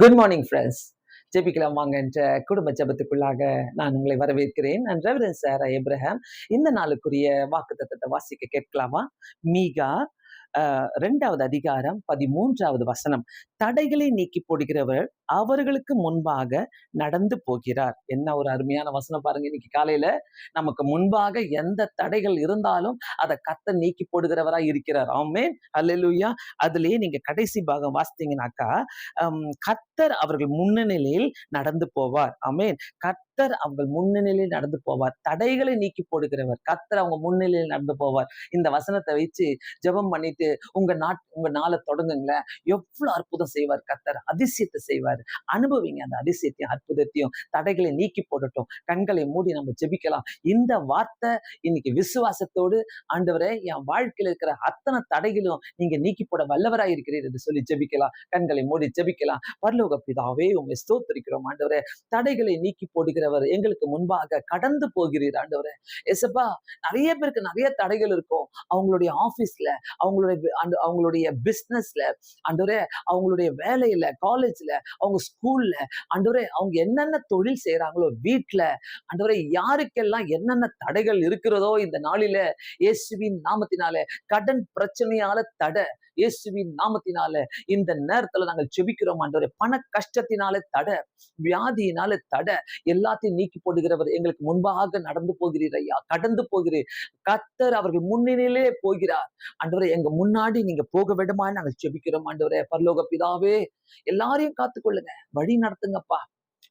Good morning friends ஜெபிக்கலாம் வாங்க என்ற குடும்ப ஜெபத்துக்குள்ளாக நான் உங்களை வரவேற்கிறேன். நான் ரெவரன் சார் எப்ரஹாம் இந்த நாளுக்குரிய வாக்குத்தத்தத்தை வாசிக்க கேட்கலாமா? மீகா ரெண்டாவது அதிகாரம் பதிமூன்றாவது வசனம். தடைகளை நீக்கி போடுகிறவர் அவர்களுக்கு முன்பாக நடந்து போகிறார். என்ன ஒரு அருமையான வசனம் பாருங்க இன்னைக்கு காலையில. நமக்கு முன்பாக எந்த தடைகள் இருந்தாலும் அதை கத்த நீக்கி போடுகிறவரா இருக்கிறார். ஆமே அல்லேலூயா அதுலயே நீங்க கடைசி பாகம் வாசித்தீங்கன்னாக்கா ஹம், அவர்கள் முன்னணியில் நடந்து போவார். ஆமேன். கத்தர் அவர்கள் முன்னணியில் நடந்து போவார். தடைகளை நீக்கி போடுகிறவர் கத்தர் அவங்க முன்னிலையில் நடந்து போவார். இந்த வசனத்தை வச்சு ஜெபம் பண்ணிட்டு உங்க நாட் உங்க நாளை தொடங்குங்களேன். எவ்வளவு அற்புதம் செய்வார் கத்தர் அதிசயத்தை செய்வார். அனுபவிங்க அந்த அதிசயத்தையும் அற்புதத்தையும் தடைகளை நீக்கி போடட்டும். கண்களை மூடி நம்ம ஜெபிக்கலாம். இந்த வார்த்தை இன்னைக்கு விசுவாசத்தோடு ஆண்டவரே என் வாழ்க்கையில இருக்கிற அத்தனை தடைகளும் நீங்க நீக்கி போட வல்லவராய் இருக்கிறீர் என்று சொல்லி ஜெபிக்கலாம். கண்களை மூடி ஜெபிக்கலாம். பரலோக பிதாவே உண்மை ஸ்தோத்தரிக்கிறோம் ஆண்டவரே. தடைகளை நீக்கி போடுகிறவர் எங்களுக்கு முன்பாக கடந்து போகிறீர் ஆண்டவரே. எசப்பா நிறைய பேருக்கு நிறைய தடைகள் இருக்கும். அவங்களுடைய ஆபீஸ்ல அவங்களுடைய அவங்களுடைய அந்த- அவங்களுடைய பிஸ்னஸ்ல ஆண்டவரே அவங்களுடைய வேலையில காலேஜ்ல அவங்க ஸ்கூல்ல ஆண்டவரே அவங்க என்னென்ன தொழில் செய்யறாங்களோ வீட்டுல ஆண்டவரே யாருக்கெல்லாம் என்னென்ன தடைகள் இருக்கிறதோ இந்த நாளில இயேசுவின் நாமத்தினால கடன் பிரச்சனையால தடை இயேசுவின் நாமத்தினால இந்த நேரத்துல நாங்கள் செபிக்கிறோம் ஆண்டவரே பண கஷ்டத்தினால தடை வியாதியினால தடை எல்லாத்தையும் நீக்கி போடுகிறவர் எங்களுக்கு முன்பாக நடந்து போகிறீர் ஐயா. கடந்து போகிறீர். கத்தர் அவர்கள் முன்னிலையிலே போகிறார். ஆண்டவரே எங்க முன்னாடி நீங்க போக விடமா நாங்கள் செபிக்கிறோம் ஆண்டவரே. பரலோக பிதாவே எல்லாரையும் காத்துக்கொள்ளுங்க. வழி நடத்துங்கப்பா.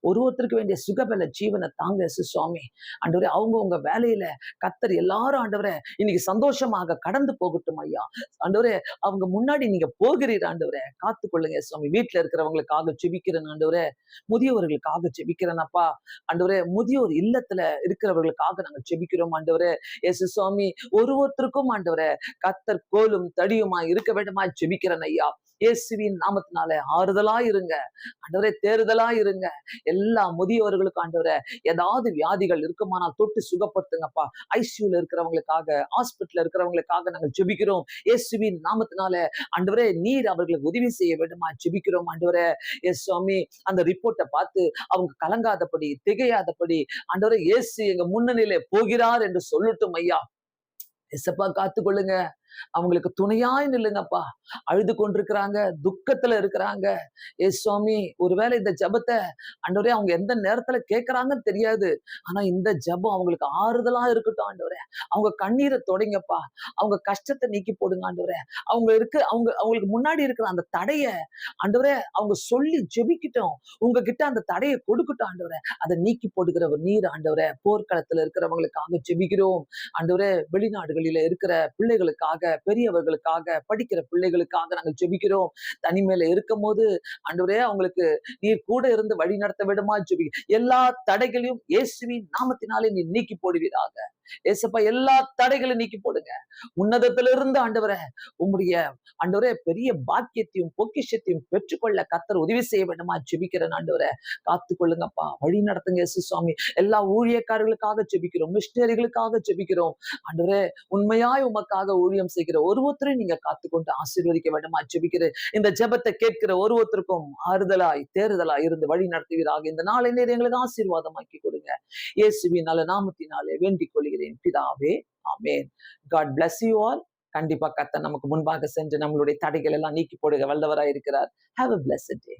ஒரு ஒருத்தருக்கு வேண்டிய சுகபல ஜீவனை தாங்க சுவாமி. ஆண்டவரே அவங்க உங்க வேலையில கத்தர் எல்லாரும் ஆண்டவரே இன்னைக்கு சந்தோஷமாக கடந்து போகட்டும் ஐயா. ஆண்டவரே அவங்க முன்னாடி நீங்க போகிறீர் ஆண்டவரே. காத்துக்கொள்ளுங்க சுவாமி. வீட்டுல இருக்கிறவங்களுக்காக ஜெபிக்கிறேன் ஆண்டவரே. முதியவர்களுக்காக செபிக்கிறேனப்பா ஆண்டவரே முதியோர் இல்லத்துல இருக்கிறவர்களுக்காக நாங்க ஜெபிக்கிறோம் ஆண்டவரே. எசு சுவாமி ஒரு ஒருத்தருக்கும் ஆண்டவரே கத்தர் கோலும் தடியுமா இருக்க வேண்டுமா ஜெபிக்கிறேன் ஐயா. இயேசுவின் நாமத்தினால ஆறுதலா இருங்க ஆண்டவரே தேறுதலா இருங்க எல்லா முதியவர்களுக்கும் ஆண்டவரே ஏதாவது வியாதிகள் இருக்குமானால் தொட்டு சுகப்படுத்துங்கப்பா. ஐசியூல இருக்கிறவங்களுக்காக ஹாஸ்பிட்டல் இருக்கிறவங்களுக்காக நாங்கள் ஜெபிக்கிறோம். இயேசுவின் நாமத்தினால ஆண்டவரே நீர் அவர்களுக்கு உதவி செய்ய வேண்டுமா? ஜெபிக்கிறோம் ஆண்டவரே. எஸ் சுவாமி அந்த ரிப்போர்ட்டை பார்த்து அவங்க கலங்காதபடி திகையாதபடி ஆண்டவரே இயேசு எங்க முன்னணியில போகிறார் என்று சொல்லட்டும் ஐயா. எசப்பா காத்துக்கொள்ளுங்க. அவங்களுக்கு துணையாய் நில்லுங்கப்பா. அழுது கொண்டிருக்கிறாங்க துக்கத்துல இருக்கிறாங்க. ஏ சுவாமி ஒருவேளை இந்த ஜெபத்தை ஆண்டவரே அவங்க எந்த நேரத்துல கேட்கறாங்கன்னு தெரியாது. ஆனா இந்த ஜபம் அவங்களுக்கு ஆறுதலா இருக்கட்டும் ஆண்டவரே. அவங்க கண்ணீரை தொடங்கப்பா. அவங்க கஷ்டத்தை நீக்கி போடுங்க ஆண்டவரே. அவங்க இருக்கு அவங்க அவங்களுக்கு முன்னாடி இருக்கிற அந்த தடைய ஆண்டவரே அவங்க சொல்லி ஜெபிக்கிட்டோம். உங்ககிட்ட அந்த தடையை கொடுக்கட்டும் ஆண்டவரே. அதை நீக்கி போடுகிறவர் நீர் ஆண்டவரே. போர்க்களத்துல இருக்கிறவங்களுக்காக ஜெபிக்கிறோம். ஆண்டவரே வெளிநாடுகளில இருக்கிற பிள்ளைகளுக்காக பெரியவர்களுக்காக படிக்கிற பிள்ளைகளுக்காக நாங்கள் ஜெபிக்கிறோம். தனிமையில இருக்கும் போது ஆண்டவரே அவங்களுக்கு நீர் கூட இருந்து வழி நடத்த விடுமா ஜெபி. எல்லா தடைகளையும் இயேசுவின் நாமத்தினாலே நீ நீக்கி போடுவீராக. ஏசப்பா எல்லா தடைகளையும் நீக்கி போடுங்க. உன்னதத்திலிருந்து ஆண்டவரே உம்முடைய ஆண்டவரே பெரிய பாக்கியத்தையும் பொக்கிஷத்தையும் பெற்றுக்கொள்ள கத்தர் உதவி செய்ய வேண்டுமா? ஜெபிக்கிறேன் ஆண்டவரே. காத்து கொள்ளுங்கப்பா வழி நடத்துங்க இயேசு சுவாமி. எல்லா ஊழியக்காரர்களுக்காக ஜெபிக்கிறோம். மிஷினரிகளுக்காக ஜெபிக்கிறோம். ஆண்டவரே உண்மையாய் உமக்காக ஊழியம் செய்கிற ஒரு ஒருத்தரையும் நீங்க காத்துக்கொண்டு ஆசீர்வதிக்க வேண்டுமா? ஜெபிக்கிறேன். இந்த ஜெபத்தை கேட்கிற ஒரு ஒருத்தருக்கும் ஆறுதலாய் தேறுதலாய் இருந்து வழி நடத்துவீராக. இந்த நாளை நேரம் எங்களுக்கு ஆசீர்வாதமாக்கி கொடுங்க. இயேசுவின் நல்ல நாமத்தினாலே வேண்டிக் கொள்கிறேன் பிதாவே ஆமேன். காட் பிளஸ் யூ ஆல் கண்டிப்பா கத்த நமக்கு முன்பாக சென்று நம்மளுடைய தடைகள் எல்லாம் நீக்கி போடுக. வல்லவராய் இருக்கிறார். Have a plus day